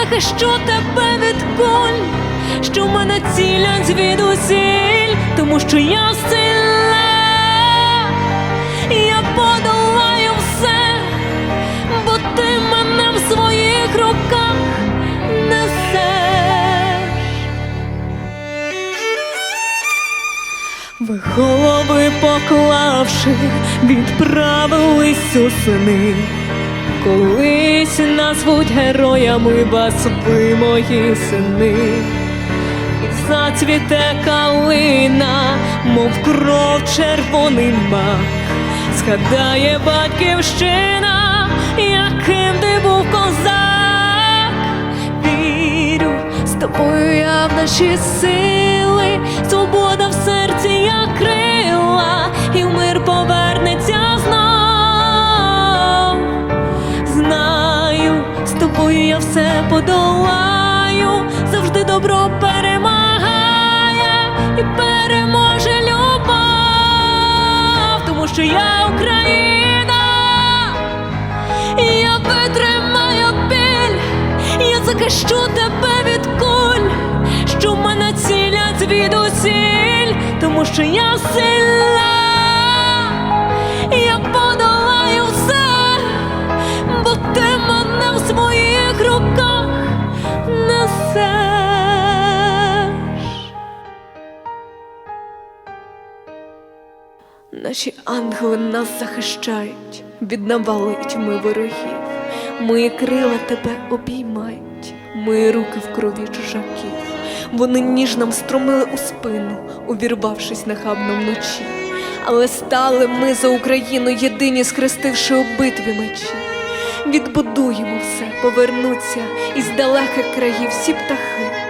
захищу тебе від куль, що мене цілять звідусіль, тому що я сильна, я подолаю все, бо ти мене в своїх руках несеш. Ви голови поклавши, відправились у сини. Колись назвуть героями вас мої сини. І зацвіте калина, мов кров червоний мак. Згадає батьківщина, яким ти був козак. Вірю, з тобою я в наші сили, все подолаю, завжди добро перемагає і переможе любов, тому що я Україна. І Я витримаю біль, я захищу тебе від куль, що мене цілять звідусіль, тому що я сильна, я подолаю Наші ангели нас захищають від навали тьми ворогів. Мої крила тебе обіймають, мої руки в крові чужаків. Вони ніжно встромили у спину, увірвавшись нахабно вночі. Але стали ми за Україну єдині, схрестивши у битві мечі. Відбудуємо все, повернуться із далеких країв всі птахи.